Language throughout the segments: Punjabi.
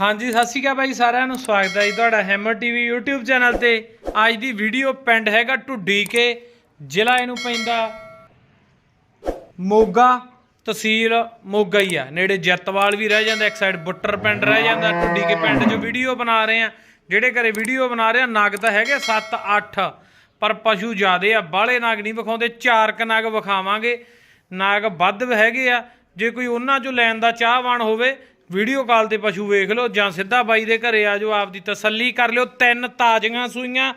ਹਾਂਜੀ, ਸਤਿ ਸ਼੍ਰੀ ਅਕਾਲ ਬਾਈ ਸਾਰਿਆਂ ਨੂੰ। ਸਵਾਗਤ ਹੈ ਜੀ ਤੁਹਾਡਾ ਹੈਮਰ ਟੀਵੀ YouTube ਚੈਨਲ ਤੇ। ਅੱਜ ਦੀ ਵੀਡੀਓ ਪਿੰਡ ਹੈਗਾ ਢੁੱਡੀ ਕੇ, ਜ਼ਿਲ੍ਹਾ ਇਹਨੂੰ ਪੈਂਦਾ ਮੋਗਾ, ਤਹਿਸੀਲ ਮੋਗਾ ਹੀ ਆ। ਨੇੜੇ ਜੱਤਵਾਲ ਵੀ ਰਹਿ ਜਾਂਦਾ, ਇੱਕ ਸਾਈਡ ਬੁੱਟਰ ਪਿੰਡ ਰਹਿ ਜਾਂਦਾ, ਢੁੱਡੀ ਕੇ ਪਿੰਡ 'ਚ ਵੀਡੀਓ ਬਣਾ ਰਹੇ ਆ। ਜਿਹੜੇ ਘਰੇ ਵੀਡੀਓ ਬਣਾ ਰਹੇ ਆ, ਨਗ ਤਾਂ ਹੈਗੇ 7 8 ਪਰ ਪਸ਼ੂ ਜ਼ਿਆਦੇ ਆ, ਬਾਹਲੇ ਨਾਗ ਨਹੀਂ ਵਿਖਾਉਂਦੇ ਚਾਰ ਕ ਨਗ ਵਿਖਾਵਾਂਗੇ। ਨਾਗ ਵੱਧ ਹੈਗੇ ਆ ਜੇ ਕੋਈ ਉਹਨਾਂ 'ਚੋਂ ਲੈਣ ਦਾ ਚਾਹਵਾਨ ਹੋਵੇ, ਵੀਡੀਓ ਕਾਲ ਤੇ ਪਸ਼ੂ ਵੇਖ ਲਓ ਜਾਂ ਸਿੱਧਾ ਬਾਈ ਦੇ ਘਰੇ ਆ ਜਾਓ ਆਪ ਦੀ ਤਸੱਲੀ ਕਰ ਲਿਓ, ਤਿੰਨ ਤਾਜ਼ੀਆਂ ਸੂਈਆਂ।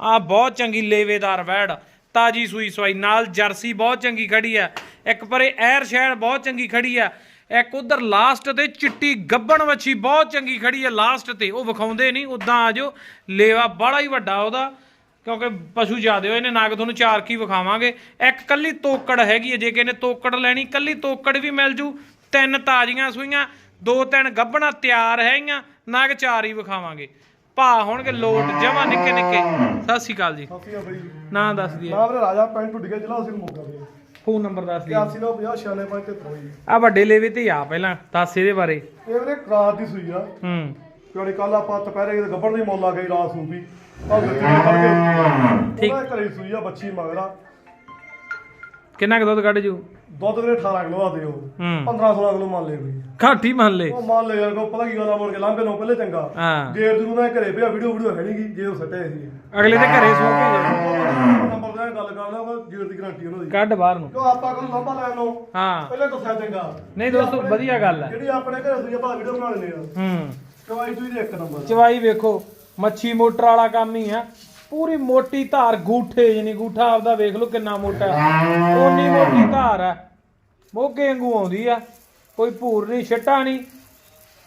ਆ ਬਹੁਤ ਚੰਗੀ ਲੇਵੇਦਾਰ ਵੈੜ, ਤਾਜੀ ਸੂਈ ਸਵਾਈ, ਨਾਲ ਜਰਸੀ ਬਹੁਤ ਚੰਗੀ ਖੜੀ ਆ ਇੱਕ ਪਰੇ ਐਰ ਸ਼ਹਿਰ ਬਹੁਤ ਚੰਗੀ ਖੜੀ ਆ ਇੱਕ ਉਧਰ ਲਾਸਟ ਤੇ ਚਿੱਟੀ ਗੱਬਣ ਵੱਛੀ ਬਹੁਤ ਚੰਗੀ ਖੜੀ ਆ ਲਾਸਟ ਤੇ, ਉਹ ਵਿਖਾਉਂਦੇ ਨਹੀਂ, ਉਦਾਂ ਆ ਜਾਓ, ਲੇਵਾ ਬੜਾ ਹੀ ਵੱਡਾ ਉਹਦਾ। ਕਿਉਂਕਿ ਪਸ਼ੂ ਜ਼ਿਆਦੇ ਹੋਏ ਨੇ ਨਾਗ ਤੁਹਾਨੂੰ ਚਾਰ ਕੀ ਵਿਖਾਵਾਂਗੇ। ਇੱਕ ਕੱਲੀ ਤੋਕੜ ਹੈਗੀ ਹੈ ਜੇ ਕਿਸੇ ਨੇ ਤੋਕੜ ਲੈਣੀ ਕੱਲੀ ਤੋਕੜ ਵੀ ਮਿਲ ਜੂ। ਤਿੰਨ ਤਾਜ਼ੀਆਂ ਸੂਈਆਂ ਦੋ ਤਿੰਨ ਗੱਬਣਾ ਤਿਆਰ ਹੈਗੀਆਂ ਨਾਗ ਚਾਰ ਹੀ ਵਿਖਾਵਾਂਗੇ। ਭਾ ਹੋਣਗੇ ਲੋਟ ਜਮਾ ਨਿੱਕੇ ਨਿੱਕੇ। ਸਤਿ ਸ਼੍ਰੀ ਅਕਾਲ ਜੀ। ਸਤਿ ਸ਼੍ਰੀ ਅਕਾਲ ਨਾਂ ਦੱਸ ਦਈਏ। ਨਾਮ ਰਾਜਾ ਪਿੰਡ ਟੁੱਡੀਆ ਜ਼ਿਲ੍ਹਾ ਸਿੰਘ ਮੋਗਾ ਬਾਈ ਫੋਨ ਨੰਬਰ ਦੱਸ ਦਈਏ। 8950 96 ਬਾਈ ਆ ਵੱਡੇ ਲੇਵੇ ਤੇ ਆ ਪਹਿਲਾਂ ਦੱਸ ਇਹਦੇ ਬਾਰੇ। ਇਹ ਵੀਰੇ ਰਾਤ ਦੀ ਸੂਈ ਆ। ਹੂੰ। ਕਿਉਂਕਿ ਕੱਲ ਆਪਾਂ ਦੁਪਹਿਰੇ ਕਿਤੇ ਗੱਬੜ ਦੀ ਮੁੱਲ ਗਈ ਰਾਤ ਨੂੰ ਵੀ। ਆ ਗੱਡੀ ਫੜ ਕੇ ਠੀਕ। ਠੀਕ। ਘਰੇ ਸੂਈ ਆ ਬੱਚੀ ਮਗਰਾ ਕਿੰਨਾ ਕੁ ਦੁੱਧ ਕੱਢ ਜੂ? ਦੁੱਧ ਵੀਰੇ 18 ਕਿਲੋ ਆ ਦਿਓ। ਹੂੰ। 15 16 ਕਿਲੋ ਮੰਨ ਲੈ ਬਈ ਘਾਟੀ ਮੰਨ ਲੈ ਉਹ ਮੰਨ ਲੈ ਯਾਰ ਕੋ ਪਤਾ ਕੀ ਗੱਲ ਆ ਮੁੜ ਕੇ ਲਾਂਘੇ ਨੂੰ ਪਹਿਲੇ ਚੰਗਾ। ਹਾਂ। ਜੇਰ ਜਰੂ ਦਾ ਘਰੇ ਪਿਆ ਵੀਡੀਓ ਵੀਡੀਓ ਹੈ ਨਹੀਂਗੀ ਜੇ ਉਹ ਸੱਟੇ ਸੀ। ਅਗਲੇ ਦੇ ਘਰੇ ਸੋ ਕੇ ਜਾ ਨੰਬਰ ਦਾ ਗੱਲ ਕਰਦਾ ਉਹ ਜੇਰ ਦੀ ਗਾਰੰਟੀ ਉਹਨਾਂ ਦੀ। ਕੱਢ ਬਾਹਰ ਨੂੰ। ਕਿਉਂ ਆਪਾਂ ਕੋਲ ਲੰਬਾ ਲੈਣ ਨੂੰ? ਹਾਂ। ਪਹਿਲੇ ਦੱਸਿਆ ਚੰਗਾ। ਨਹੀਂ ਦੋਸਤੋ ਵਧੀਆ ਗੱਲ ਹੈ ਜਿਹੜੀ ਆਪਣੇ ਘਰੇ ਸੂਈ ਆਪਾਂ ਵੀਡੀਓ ਬਣਾ ਲੈਂਦੇ ਆ। ਹੂੰ। ਚਵਾਈ ਚੂਈ ਦੇ ਇੱਕ ਨੰਬਰ ਚਵਾਈ ਵੇਖੋ ਮੱਛੀ ਮੋਟਰ ਵਾਲਾ ਕੰਮ ਹੀ ਆ। ਪੂਰੀ ਮੋਟੀ ਧਾਰ ਗੂਠੇ ਜਿਹਨੀ ਗੂਠਾ ਆਪਦਾ ਵੇਖ ਲਓ ਕਿੰਨਾ ਮੋਟਾ ਓਨੀ ਮੋਟੀ ਧਾਰ ਆ ਮੋਗੇ ਵਾਂਗੂ ਆਉਂਦੀ ਆ। ਕੋਈ ਭੂਰ ਨਹੀਂ ਛੱਟਾ ਨਹੀਂ।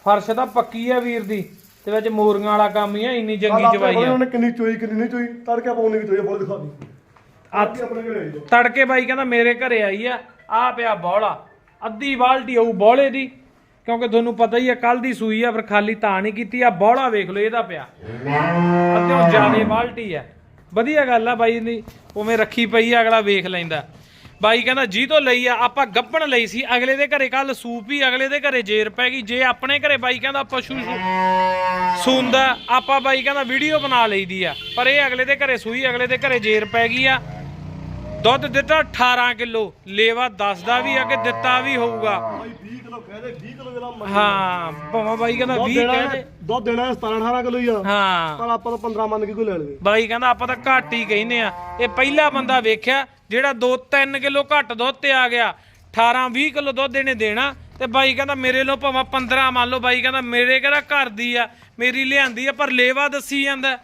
ਫਰਸ਼ ਤਾਂ ਪੱਕੀ ਆ ਵੀਰ ਦੀ। ਤੇ ਵਿੱਚ ਮੋਰੀਆਂ ਵਾਲਾ ਕੰਮ ਹੀ ਆ ਇੰਨੀ ਚੰਗੀ ਚਵਾਈ ਆ। ਉਹਨੇ ਕਿੰਨੀ ਚੋਈ ਕਿੰਨੀ ਨਹੀਂ ਚੋਈ? ਤੜਕੇ ਪਾਉਣੀ ਵੀ ਚੋਈ ਬਹੁਤ ਦਿਖਾ ਦੀ ਆਤੀ ਆਪਣੇ ਘਰੇ ਆਈ ਤੜਕੇ ਬਾਈ ਕਹਿੰਦਾ ਮੇਰੇ ਘਰੇ ਆਈ ਆ। ਆ ਪਿਆ ਬੌਲਾ। ਅੱਧੀ ਬਾਲਟੀ ਆਊ ਬੌਲੇ ਦੀ। ਕਿਉਂਕਿ ਤੁਹਾਨੂੰ ਪਤਾ ਹੀ ਹੈ ਕੱਲ ਦੀ ਸੂਈ ਆ ਪਰ ਖਾਲੀ ਤਾਂ ਨਹੀਂ ਕੀਤੀ ਆ ਬੌਲਾ ਵੇਖ ਲਓ, ਇਹਦਾ ਪਿਆ। ਅੱਧਿਓਂ ਜ਼ਿਆਦੇ ਬਾਲਟੀ ਆ। ਵਧੀਆ ਗੱਲ ਆ ਬਾਈ ਦੀ, ਉਵੇਂ ਰੱਖੀ ਪਈ ਆ, ਅਗਲਾ ਵੇਖ ਲੈਂਦਾ। ਬਾਈ ਕਹਿੰਦਾ, ਜੀ ਤੋਂ ਲਈ ਆ, ਆਪਾਂ ਗੱਪਣ ਲਈ ਸੀ, ਅਗਲੇ ਦੇ ਘਰੇ ਕੱਲ ਸੂਪ ਹੀ ਅਗਲੇ ਦੇ ਘਰੇ ਜੇਰ ਪੈ ਗਈ। ਜੇ ਆਪਣੇ ਘਰੇ ਬਾਈ ਕਹਿੰਦਾ ਪਸ਼ੂ ਸੂ- ਸੂੰਦਾ, ਆਪਾਂ ਬਾਈ ਕਹਿੰਦਾ, ਵੀਡੀਓ ਬਣਾ ਲਈਦੀ ਆ। ਪਰ ਇਹ ਅਗਲੇ ਦੇ ਘਰੇ ਸੂਈ, ਅਗਲੇ ਦੇ ਘਰੇ ਜੇਰ ਪੈ ਗਈ ਆ। ਦੁੱਧ ਦਿੱਤਾ 18 ਕਿਲੋ, ਲੇਵਾ ਦੱਸਦਾ ਵੀ ਆ ਕਿ ਦਿੱਤਾ ਵੀ ਹੋਊਗਾ। ਕਿਲੋ ਕਹਦੇ 20 ਕਿਲੋ ਜਿਹੜਾ ਮਰਜ਼ੀ ਹਾਂ ਭਵਾ ਬਾਈ ਕਹਿੰਦਾ 20 ਦੇਣਾ ਕਹਿੰਦੇ। ਦੁੱਧ ਦੇਣਾ 17 18 ਕਿਲੋ ਹੀ ਆ। ਹਾਂ। ਪਰ ਆਪਾਂ ਤਾਂ 15 ਮੰਨ ਕੇ ਕੋਈ ਲੈ ਲਵੇ। ਬਾਈ ਕਹਿੰਦਾ ਆਪਾਂ ਤਾਂ ਘੱਟ ਹੀ ਕਹਿੰਦੇ ਆ। ਇਹ ਪਹਿਲਾ ਬੰਦਾ ਵੇਖਿਆ ਜਿਹੜਾ 2-3 ਕਿਲੋ ਘੱਟ ਦੁੱਧ ਤੇ ਆ ਗਿਆ। 18-20 ਕਿਲੋ ਦੁੱਧ ਇਹਨੇ ਦੇਣਾ। ਤੇ ਬਾਈ ਕਹਿੰਦਾ ਮੇਰੇ ਲੋ ਭਾਵੇਂ 15 ਮੰਨ ਲਓ ਬਾਈ ਕਹਿੰਦਾ ਮੇਰੇ ਕਿਹੜਾ ਘਰ ਦੀ ਆ ਮੇਰੀ ਲਿਆਂਦੀ ਆ ਪਰ ਲੇਵਾ ਦੱਸੀ ਜਾਂਦਾ।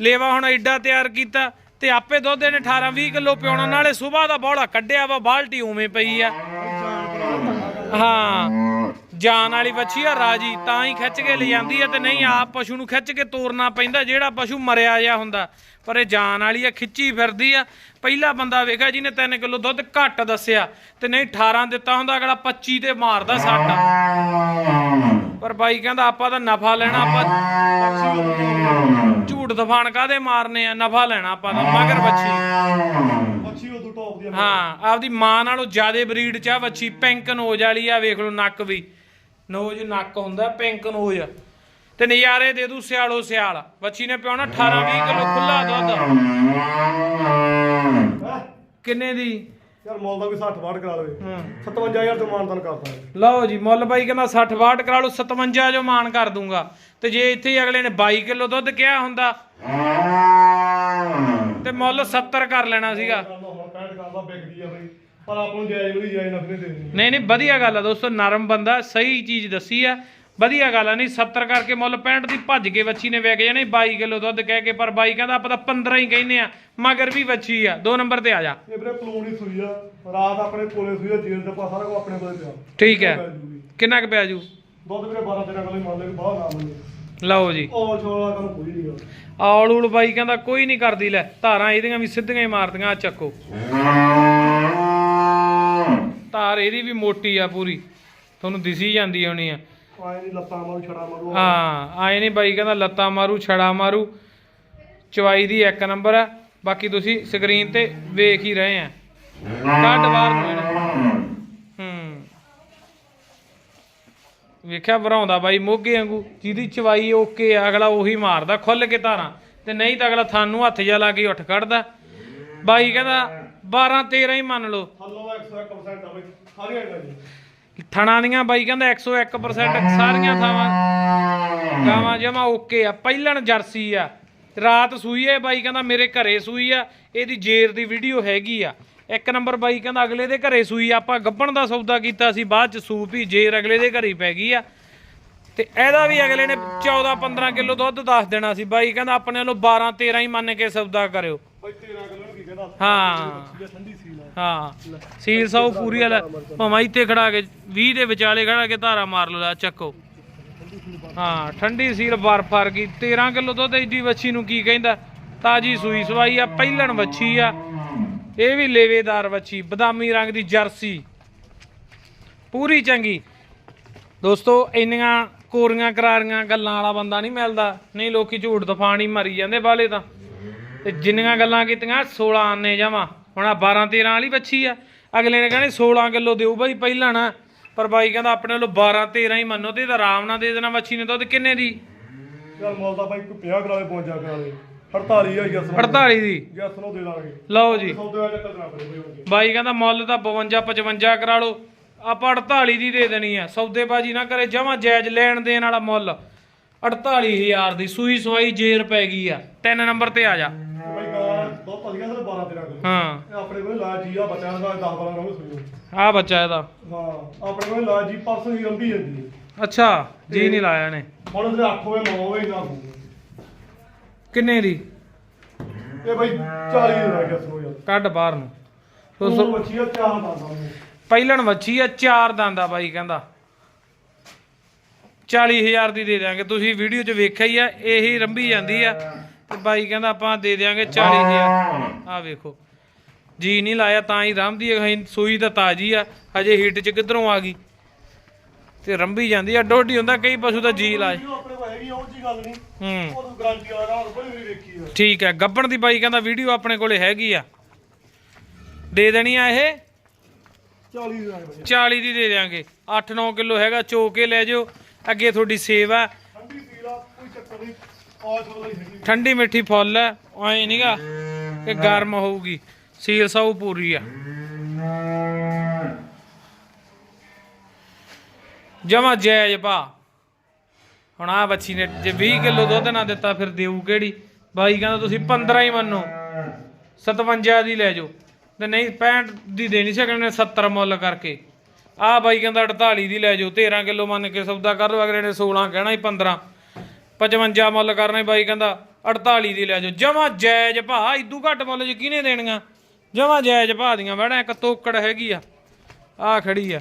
ਲੇਵਾ ਹੁਣ ਐਡਾ ਤਿਆਰ ਕੀਤਾ ਤੇ ਆਪੇ ਦੁੱਧ ਇਹਨੇ 18-20 ਕਿਲੋ ਪਿਉਣਾ। ਨਾਲੇ ਸਵੇਰ ਦਾ ਬੋਲਾ ਕੱਢਿਆ ਵਾ ਬਾਲਟੀ ਉਵੇਂ ਪਈ ਆ। ਹਾਂ। ਜਾਨ ਵਾਲੀ ਬੱਚੀ ਆ ਰਾਜੀ, ਤਾਂ ਹੀ ਖਿੱਚ ਕੇ ਲੈ ਆ ਤੇ ਨਹੀਂ, ਆਪ ਪਸ਼ੂ ਨੂੰ ਖਿੱਚ ਕੇ ਤੋਰਨਾ ਪੈਂਦਾ, ਜਿਹੜਾ ਪਸ਼ੂ ਮਰਿਆ ਜਾ ਹੁੰਦਾ। ਪਰ ਇਹ ਜਾਨ ਵਾਲੀ ਆ, ਖਿੱਚੀ ਫਿਰਦੀ ਆ। ਪਹਿਲਾ ਬੰਦਾ ਵੇਖਿਆ ਜਿਹਨੇ 3 ਕਿਲੋ ਦੁੱਧ ਘੱਟ ਦੱਸਿਆ ਤੇ ਨਹੀਂ 18 ਦਿੱਤਾ ਹੁੰਦਾ, ਅਗਲਾ 25 ਤੇ ਮਾਰਦਾ ਸੱਟ। ਪਰ ਬਾਈ ਕਹਿੰਦਾ, ਆਪਾਂ ਤਾਂ ਨਫਾ ਲੈਣਾ, ਆਪਾਂ ਝੂਠ ਦਫਾਨ ਕਾਦੇ ਮਾਰਨੇ ਆ? ਨਫਾ ਲੈਣਾ ਆਪਾਂ ਤਾਂ, ਮਗਰ ਬੱਚੀ ਉਹ ਟੌਪ ਦੀ ਆ। ਹਾਂ ਆਪਦੀ ਮਾਂ ਨਾਲੋਂ ਜ਼ਿਆਦੇ ਬਰੀਡ ਚ ਆ ਵੱਛੀ ਪਿੰਕ ਨੋਜ ਵਾਲੀ ਆ ਵੇਖ ਲਓ ਨੱਕ ਵੀ। ਨੋਜ ਨੱਕ ਹੁੰਦਾ ਪਿੰਕ ਨੋਜ ਤੇ ਨਜ਼ਾਰੇ ਦੇ ਦੂ ਸਿਆਲੋ ਸਿਆਲ। ਵੱਛੀ ਨੇ ਪਿਉਣਾ 18 20 ਕਿਲੋ ਖੁੱਲਾ ਦੁੱਧ? ਕਿੰਨੇ ਦੀ? ਯਾਰ ਮੁੱਲ ਦਾ ਵੀ 60 ਵਾਟ ਕਰਾ ਲਵੇ। ਹੂੰ। 57000 ਤੋਂ ਮਾਨਤਨ ਕਰਦਾ ਹੈ ਲਓ ਜੀ ਮੁੱਲ ਬਾਈ ਕਹਿੰਦਾ 60 62 ਕਰਾ ਲਓ 57 ਜੋ ਮਾਨ ਕਰ ਦੂੰਗਾ। ਤੇ ਜੇ ਇੱਥੇ ਹੀ ਅਗਲੇ ਨੇ 22 ਕਿਲੋ ਦੁੱਧ ਕਿਹਾ ਹੁੰਦਾ ਤੇ ਮੁੱਲ 70 ਕਰ ਲੈਣਾ ਸੀਗਾ। ਕਰਦਾ ਹੁਣ 65 ਕਰਦਾ ਵਿਕਦੀ ਆ ਬਈ ਪਰ ਆਪਾਂ ਨੂੰ ਜਾਇਜ਼ ਵੀ ਜਾਇਜ਼ ਨਫਰੇ ਦੇ ਦੇਣੀ ਨਹੀਂ ਨਹੀਂ ਵਧੀਆ ਗੱਲ ਆ ਦੋਸਤੋ ਨਰਮ ਬੰਦਾ ਸਹੀ ਚੀਜ਼ ਦੱਸੀ ਆ। ਵਧੀਆ ਗੱਲ ਆ ਨਹੀਂ 70 ਕਰਕੇ ਮੁੱਲ 65 ਦੀ ਭੱਜ ਕੇ ਵੱਛੀ ਨੇ ਵਿਕ ਜਾਣੀ 22 ਕਿਲੋ ਦੁੱਧ ਕਹਿ ਕੇ ਪਰ ਬਾਈ ਕਹਿੰਦਾ ਆਪਾਂ ਤਾਂ 15 ਹੀ ਕਹਿੰਦੇ ਆ ਮਗਰ ਵੀ ਵੱਛੀ ਆ। ਦੋ ਨੰਬਰ ਤੇ ਆ ਜਾ। ਇਹ ਵੀਰੇ ਪਲੂਣ ਸੂਈ ਆ ਰਾਤ ਆਪਣੇ ਕੋਲੇ ਸੂਈ ਆ ਜੇਲ੍ਹ ਦਾ ਸਾਰਾ ਕੁਝ ਆਪਣੇ ਕੋਲੇ ਪਿਆ। ਠੀਕ ਹੈ। ਕਿੰਨਾ ਕੁ ਪਿਆ ਜੂ? ਦੁੱਧ ਵੀਰੇ 12 13 ਕਿਲੋ ਮੰਨ ਲੈ ਕਿ ਬਾਹਰ ਨਾ ਮੰਨੇ ਲਓ ਜੀ। ਉਹ ਛੋਲਾ ਕੰਮ ਕੋਈ ਨਹੀਂ ਗਾ ਆਲ ਊਲ ਬਾਈ ਕਹਿੰਦਾ ਕੋਈ ਨਹੀਂ ਕਰਦੀ ਲੈ ਧਾਰਾਂ ਇਹਦੀਆਂ ਵੀ ਸਿੱਧੀਆਂ ਹੀ ਮਾਰਦੀਆਂ ਆ ਚੱਕੋ। ਧਾਰ ਇਹਦੀ ਵੀ ਮੋਟੀ ਆ ਪੂਰੀ ਤੁਹਾਨੂੰ ਦਿਸੀ ਜਾਂਦੀ ਹੋਣੀ ਆ। ਆਏ ਨਹੀਂ ਲੱਤਾਂ ਮਾਰੂ ਛੜਾ ਮਾਰੂ ਹਾਂ ਆਏ ਨਹੀਂ ਬਾਈ ਕਹਿੰਦਾ ਲੱਤਾਂ ਮਾਰੂ ਛੜਾ ਮਾਰੂ। ਚਵਾਈ ਦੀ ਇੱਕ ਨੰਬਰ ਆ ਬਾਕੀ ਤੁਸੀਂ ਸਕਰੀਨ ਤੇ ਵੇਖ ਹੀ ਰਹੇ ਆ। ਕੱਢ ਬਾਹਰ ਨੂੰ ਇਹਨੂੰ ਹੂੰ ਵੇਖਿਆ ਭਰਾਉਂਦਾ ਬਾਈ ਮੋਗੇ ਵਾਂਗੂ ਜਿਹਦੀ ਚਵਾਈ ਓਕੇ ਆ ਅਗਲਾ ਉਹੀ ਮਾਰਦਾ ਖੁੱਲ ਕੇ ਧਾਰਾਂ। ਤੇ ਨਹੀਂ ਤਾਂ ਅਗਲਾ ਥਾਨੂੰ ਹੱਥ ਜਾ ਲਾ ਕੇ ਉੱਠ ਕੱਢਦਾ ਬਾਈ ਕਹਿੰਦਾ 12 13 ਹੀ ਮੰਨ ਲਓ। ਹੱਲੋ 101% ਆ ਬਈ ਸਾਰੀਆਂ ਗਾਂ ਜੀ ਥਣਾ ਦੀਆਂ ਬਾਈ ਕਹਿੰਦਾ 101% ਸਾਰੀਆਂ ਥਾਵਾਂ। ਗਾਵਾਂ ਜਮਾ ਓਕੇ ਆ ਪਹਿਲਣ ਜਰਸੀ ਆ। ਰਾਤ ਸੂਈ ਐ ਬਾਈ ਕਹਿੰਦਾ ਮੇਰੇ ਘਰੇ ਸੂਈ ਆ ਇਹਦੀ ਜੇਰ ਦੀ ਵੀਡੀਓ ਹੈਗੀ ਆ। ਇੱਕ ਨੰਬਰ ਬਾਈ ਕਹਿੰਦਾ ਅਗਲੇ ਦੇ ਘਰੇ ਸੂਈ ਆਪਾਂ ਗੱਬਣ ਦਾ ਸੌਦਾ ਕੀਤਾ ਸੀ ਬਾਅਦ ਚ ਸੂਪ ਹੀ ਜੇਰ ਅਗਲੇ ਦੇ ਘਰੇ ਪੈ ਗਈ ਆ। ਤੇ ਇਹਦਾ ਵੀ ਅਗਲੇ ਨੇ 14 15 ਕਿਲੋ ਦੁੱਧ ਦੱਸ ਦੇਣਾ ਸੀ। ਬਾਈ ਕਹਿੰਦਾ ਆਪਣੇ ਵੱਲੋਂ 12 13 ਹੀ ਮੰਨ ਕੇ ਸੌਦਾ ਕਰਿਓ। ਬਈ 13 ਕਿਲੋ ਕੀ ਕਹਿੰਦਾ? ਹਾਂ। ਇਹ ਠੰਡੀ ਸੀਲ ਆ। ਹਾਂ। ਸੀਲ ਸੌ ਪੂਰੀ ਵਾਲਾ। ਭਾਵੇਂ ਇੱਥੇ ਖੜਾ ਕੇ 20 ਦੇ ਵਿਚਾਲੇ ਖੜਾ ਕੇ ਧਾਰਾ ਮਾਰ ਲਓ ਲੈ ਚੱਕੋ। ਹਾਂ ਠੰਡੀ ਸੀਲ ਬਰਫ ਵਰਗੀ 13 ਕਿਲੋ ਦੁੱਧ ਐਡੀ ਵੱਛੀ ਨੂੰ ਕੀ ਕਹਿੰਦਾ? ਤਾਜੀ ਸੂਈ ਸਵਾਈ ਆ ਪਹਿਲਣ ਵੱਛੀ ਆ। ਇਹ ਵੀ ਲੇਵੇਦਾਰ ਵੱਛੀ, ਬਦਾਮੀ ਰੰਗ ਦੀ ਜਰਸੀ। ਪੂਰੀ ਚੰਗੀ। ਦੋਸਤੋ, ਇੰਨੀਆਂ ਕੋਰੀਆਂ ਕਰਾਰੀਆਂ ਗੱਲਾਂ ਵਾਲਾ ਬੰਦਾ ਨਹੀਂ ਮਿਲਦਾ। ਨਹੀਂ ਲੋਕੀ ਝੂਠ ਤਫਾਨ ਹੀ ਮਰੀ ਜਾਂਦੇ ਬਾਲੇ ਤਾਂ। ਤੇ ਜਿੰਨੀਆਂ ਗੱਲਾਂ ਕੀਤੀਆਂ 16 ਆਨੇ ਜਾਵਾਂ। ਹੁਣ ਆ 12 13 ਵਾਲੀ ਬੱਚੀ ਆ। ਅਗਲੇ ਨੇ ਕਹਿੰਦੇ 16 ਕਿਲੋ ਦਿਓ ਬਾਈ, ਪਹਿਲਾਂ ਨਾ। ਪਰ ਬਾਈ ਕਹਿੰਦਾ, ਆਪਣੇ ਵੱਲੋਂ 12 13 ਹੀ ਮੰਨੋ ਤੇ ਇਹਦਾ ਆਰਾਮ ਨਾਲ ਦੇ ਦੇਣਾ ਬੱਚੀ ਨੇ ਦੁੱਧ। ਕਿੰਨੇ ਦੀ? ਚੱਲ ਮੁੱਲ ਤਾਂ ਬਾਈ ਕੋਈ 50 ਕਰਾਲੇ 52 ਕਰਾਲੇ 48 ਆ ਜਸ 48 ਦੀ। ਜਸ ਨੂੰ ਦੇ ਦਾਂਗੇ। ਲਓ ਜੀ। ਸੌਦੇ ਦਾ ਚੱਕਰ ਨਾ ਬਈ ਕਹਿੰਦਾ ਮੁੱਲ ਤਾਂ 52 55 ਕਰਾ ਲਓ। ਆਪਾਂ 48 ਦੀ ਦੇ ਦੇਣੀ ਆ। ਸੌਦੇਬਾਜੀ ਨਾ ਕਰੇ ਜਮਾ ਜਾਇਜ਼ ਲੈਣ ਦੇਣ ਵਾਲਾ ਮੁੱਲ। 48000 ਦੀ ਸੂਈ ਸਵਾਈ ਜੇਰ ਪੈ ਗਈ ਆ। ਤਿੰਨ ਨੰਬਰ ਤੇ ਆ ਜਾ। ਬਈ ਗਾਂ ਬਹੁਤ ਵਧੀਆ ਸਰ 12 13 ਕਿਲੋ। ਹਾਂ। ਇਹ ਆਪਣੇ ਕੋਲ ਲਾ ਜੀ ਆ ਬੱਚਿਆਂ ਦਾ 10 12 ਰੋਜ਼ ਸੁਣਿਓ ਆ ਬੱਚਾ ਇਹਦਾ। ਹਾਂ ਆਪਣੇ ਕੋਲ ਲਾ ਜੀ ਪਰਸੋਂ ਹੀ ਰੰਭੀ ਜਾਂਦੀ ਹੈ। ਅੱਛਾ ਜੀ ਨਹੀਂ ਲਾਇਆ ਨੇ ਹੁਣ ਉਹਦੇ 8 ਹੋਏ 9 ਹੋਏ ਨਾ ਹੋਵੇ ਕਿੰਨੇ ਦੀ? ਇਹ ਬਈ 40 ਦੇ ਰਹਿ ਗਿਆ ਸੋ ਯਾਰ। ਕੱਢ ਬਾਹਰ ਨੂੰ। ਉਹ ਦੋਸਤੋ ਬੱਚੀ ਆ ਚਾਰ ਦਾ ਸਾਹਮਣੇ ਪਹਿਲਣ ਵੱਛੀ ਆ ਚਾਰ ਦੰਦਾ ਬਾਈ ਕਹਿੰਦਾ। 40000 ਦੀ ਦੇ ਦਿਆਂਗੇ। ਤੁਸੀਂ ਵੀਡੀਓ 'ਚ ਵੇਖਿਆ ਹੀ ਆ ਇਹੀ ਰੰਭੀ ਜਾਂਦੀ ਆ। ਤੇ ਬਾਈ ਕਹਿੰਦਾ ਆਪਾਂ ਦੇ ਦਿਆਂਗੇ 40000 ਆ ਵੇਖੋ। ਜੀ ਨਹੀਂ ਲਾਇਆ ਤਾਂ ਹੀ ਰੰਭਦੀ ਹੈ ਸੂਈ ਤਾਂ ਤਾਜੀ ਆ। ਹਜੇ ਹੀਟ 'ਚ ਕਿੱਧਰੋਂ ਆ ਗਈ? ਤੇ ਰੰਭੀ ਜਾਂਦੀ ਆ। ਡੋਡੀ ਹੁੰਦਾ ਕਈ ਪਸ਼ੂ ਤਾਂ ਜੀ ਲਾਏ। ਆਪਣੇ ਉਹ ਜੀ ਗੱਲ ਨਹੀਂ। ਹੂੰ। ਉਹ ਗਾਰੰਟੀ ਵਾਲਾ ਰਾਤ ਬੜੀ ਵਾਰੀ ਵੇਖੀ ਆ ਠੀਕ ਹੈ ਗੱਬਣ ਦੀ ਬਾਈ ਕਹਿੰਦਾ ਵੀਡੀਓ ਆਪਣੇ ਕੋਲੇ ਹੈਗੀ ਆ। ਦੇ ਦੇਣੀ ਆ ਇਹ? 40 ਦੇ ਰਹਿ ਬਈ। 40 ਦੀ ਦੇ ਦਿਆਂਗੇ। 8-9 ਕਿਲੋ ਹੈਗਾ ਚੋ ਕੇ ਲੈ ਜਾਓ ਅੱਗੇ ਤੁਹਾਡੀ ਸੇਵ। ਆ ਠੰਡੀ ਸੀਲ ਆ ਕੋਈ ਚੱਕਰ ਨਹੀਂ ਆਜ ਵਾਲਾ ਹੀ ਹੈਗੀ। ਠੰਡੀ ਮਿੱਠੀ ਫੁੱਲ ਐ ਐ ਨਹੀਂਗਾ ਕਿ ਗਰਮ ਹੋਊਗੀ। ਸੀਲ ਸਾਊ ਪੂਰੀ ਆ। ਜਮਾ ਜਾਇਜ਼ ਭਾ। ਹੁਣ ਆ ਬੱਚੀ ਨੇ, ਜੇ 20 ਕਿਲੋ ਦੁੱਧ ਨਾ ਦਿੱਤਾ ਫਿਰ ਦੇਊ ਕਿਹੜੀ? ਬਾਈ ਕਹਿੰਦਾ ਤੁਸੀਂ 15 ਹੀ ਮੰਨੋ। 57 ਦੀ ਲੈ ਜਾਓ। ਤੇ ਨਹੀਂ 65 ਦੀ ਦੇ ਨਹੀਂ ਸਕਣੇ 70 ਮੁੱਲ ਕਰਕੇ। ਆ ਬਾਈ ਕਹਿੰਦਾ 48 ਦੀ ਲੈ ਜਾਓ 13 ਕਿਲੋ ਮੰਨ ਕੇ ਸੌਦਾ ਕਰ ਲਓ, ਅਗਲੇ ਨੇ 16 ਕਹਿਣਾ ਹੀ 15 55 ਮੁੱਲ ਕਰਨਾ ਬਾਈ ਕਹਿੰਦਾ 48 ਦੀ ਲੈ ਜਾਓ। ਜਮਾ ਜਾਇਜ਼ ਭਾ ਇਦੂ ਘੱਟ ਮੁੱਲ ਚ ਕਿਹਨੇ ਦੇਣੀਆਂ? ਜਮਾ ਜਾਇਜ਼ ਭਾ ਦੀਆਂ ਵੜਾ ਇੱਕ ਤੋਕੜ ਹੈਗੀ ਆ। ਆ ਖੜੀ ਆ।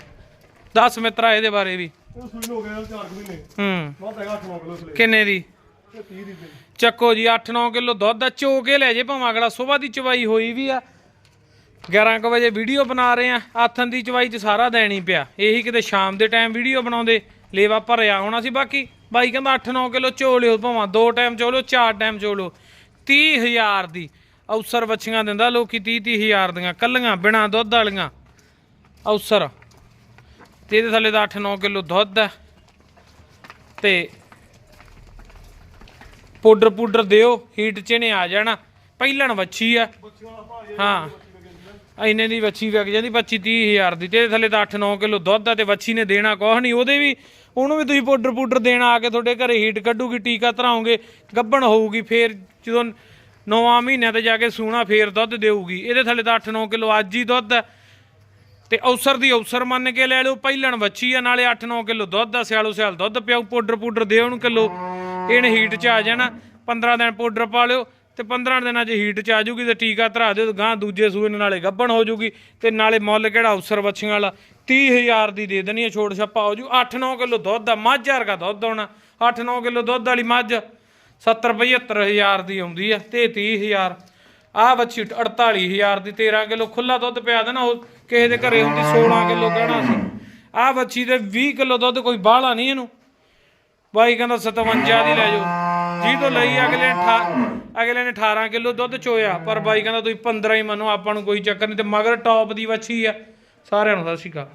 10 ਮਿੱਤਰਾ, ਇਹਦੇ ਬਾਰੇ ਵੀ। ਇਹ ਸੂਈ ਹੋ ਗਿਆ 4 ਮਹੀਨੇ। ਹੂੰ। ਬਹੁਤ ਹੈਗਾ 8 ਕਿਲੋ ਥਲੇ ਕਿੰਨੇ ਦੀ? ਇਹ 30 ਦੀ ਦੇ ਚੱਕੋ ਜੀ 8-9 ਕਿਲੋ ਦੁੱਧ ਆ ਚੋ ਕੇ ਲੈ ਜੇ ਭਾਵੇਂ ਅਗਲਾ ਸਵੇਰ ਦੀ ਚਵਾਈ ਹੋਈ ਵੀ ਆ। 11 ਕੁ ਵਜੇ ਵੀਡੀਓ ਬਣਾ ਰਹੇ ਆ ਆਥਨ ਦੀ ਚਵਾਈ ਚ ਸਾਰਾ ਦੇਣ ਪਿਆ। ਇਹੀ ਕਿਤੇ ਸ਼ਾਮ ਦੇ ਟਾਈਮ ਵੀਡੀਓ ਬਣਾਉਂਦੇ ਲੇਵਾ ਭਰਿਆ ਹੋਣਾ ਸੀ। ਬਾਕੀ ਬਾਈ ਕਹਿੰਦਾ 8-9 ਕਿਲੋ ਚੋ ਲਿਓ ਭਾਵੇਂ ਦੋ ਟਾਈਮ ਚੋ ਲਿਓ ਚਾਰ ਟਾਈਮ ਚੋ ਲਿਓ। 30000 ਦੀ ਅਵਸਰ ਬੱਚੀਆਂ ਦਿੰਦਾ ਲੋਕੀ 30-30000 ਦੀਆਂ ਕੱਲੀਆਂ ਬਿਨਾ ਦੁੱਧ ਵਾਲੀਆਂ। ਅਵਸਰ। ਤੇ ਇਹਦੇ ਥੱਲੇ ਦਾ 8-9 ਕਿਲੋ ਦੁੱਧ ਹੈ। ਤੇ ਪਾਊਡਰ ਪੂਡਰ ਦਿਓ ਹੀਟ ਚ ਨੇ ਆ ਜਾਣਾ। ਪਹਿਲਣ ਵੱਛੀ ਆ। ਹਾਂ, ਇੰਨੇ ਦੀ ਵੱਛੀ ਵਿਕ ਜਾਂਦੀ 25 30000 ਦੀ। ਤੇ ਇਹਦੇ ਥੱਲੇ ਤਾਂ 8-9 ਕਿਲੋ ਦੁੱਧ ਆ ਤੇ ਵੱਛੀ ਨੇ ਦੇਣਾ ਕੁਛ ਨਹੀਂ। ਉਹਦੇ ਵੀ, ਉਹਨੂੰ ਵੀ ਤੁਸੀਂ ਪਾਊਡਰ ਪੂਡਰ ਦੇਣਾ ਆ ਕੇ ਤੁਹਾਡੇ ਘਰੇ ਹੀਟ ਕੱਢੂਗੀ, ਟੀਕਾ ਧਰਾਉਂਗੇ ਗੱਬਣ ਹੋਊਗੀ, ਫੇਰ ਜਦੋਂ ਨੌਵਾਂ ਮਹੀਨਿਆਂ ਤੇ ਜਾ ਕੇ ਸੂਣਾ, ਫੇਰ ਦੁੱਧ ਦੇਊਗੀ। ਇਹਦੇ ਥੱਲੇ ਤਾਂ 8-9 ਕਿਲੋ ਅੱਜ ਹੀ ਦੁੱਧ ਆ ਤੇ ਔਸਰ ਦੀ ਔਸਰ ਮੰਨ ਕੇ ਲੈ ਲਿਓ, ਪਹਿਲਣ ਵੱਛੀ ਆ, ਨਾਲੇ 8-9 ਕਿਲੋ ਦੁੱਧ ਆ, ਸਿਆਲੋ ਸਿਆਲ ਦੁੱਧ ਪਿਆਉ ਪਾਊਡਰ ਪਾਊਡਰ ਦਿਓ ਉਹਨੂੰ ਕਿਲੋ। ਇਹਨੇ ਹੀਟ 'ਚ ਆ ਜਾਣਾ 15 ਦਿਨ ਪਾਊਡਰ ਪਾ ਲਿਓ, ਤੇ 15 ਦਿਨਾਂ 'ਚ ਹੀਟ 'ਚ ਆ ਜੂਗੀ ਤੇ ਟੀਕਾ ਧਰਾ ਦਿਓ ਗਾਂ ਦੂਜੇ ਸੂਏ ਨਾਲੇ ਗੱਬਣ ਹੋ ਜੂਗੀ ਤੇ ਨਾਲੇ ਮੁੱਲ ਕਿਹੜਾ ਔਸਰ ਵੱਛੀਆਂ ਵਾਲਾ? 30000 ਦੀ ਦੇ ਦੇਣੀ ਹੈ ਛੋੜ ਛੱਪਾ ਹੋ ਜੂ। 8-9 ਕਿਲੋ ਦੁੱਧ ਆ, ਮੱਝ ਵਰਗਾ ਦੁੱਧ ਆਉਣਾ। 8-9 ਕਿਲੋ ਦੁੱਧ ਵਾਲੀ ਮੱਝ 70 75000 ਦੀ ਆਉਂਦੀ ਆ, ਤੇ 30000 ਆਹ ਵੱਛੀ 48000 ਦੀ 13 ਕਿਲੋ ਖੁੱਲਾ ਦੁੱਧ ਪਿਆ ਦੇਣਾ ਉਹ ਕਿਸੇ ਦੇ ਘਰੇ ਹੁੰਦੀ 16 ਕਿਲੋ ਕਹਿਣਾ ਸੀ। ਆਹ ਬੱਚੀ ਦੇ 20 ਕਿਲੋ ਦੁੱਧ ਕੋਈ ਬਾਹਲਾ ਨਹੀਂ ਇਹਨੂੰ। ਬਾਈ ਕਹਿੰਦਾ 57 ਦੀ ਲੈ ਜਾਓ। ਜੀ ਤੋਂ ਲਈ ਅਗਲੇ ਨੇ ਠਾ- ਅਗਲੇ ਨੇ 18 ਕਿਲੋ ਦੁੱਧ ਚੋਇਆ, ਪਰ ਬਾਈ ਕਹਿੰਦਾ ਤੁਸੀਂ 15 ਹੀ ਮੰਨੋ, ਆਪਾਂ ਨੂੰ ਕੋਈ ਚੱਕਰ ਨਹੀਂ ਤੇ ਮਗਰ ਟੌਪ ਦੀ ਵੱਛੀ ਆ। ਸਾਰਿਆਂ ਨੂੰ ਸਤਿ ਸ਼੍ਰੀ ਅਕਾਲ।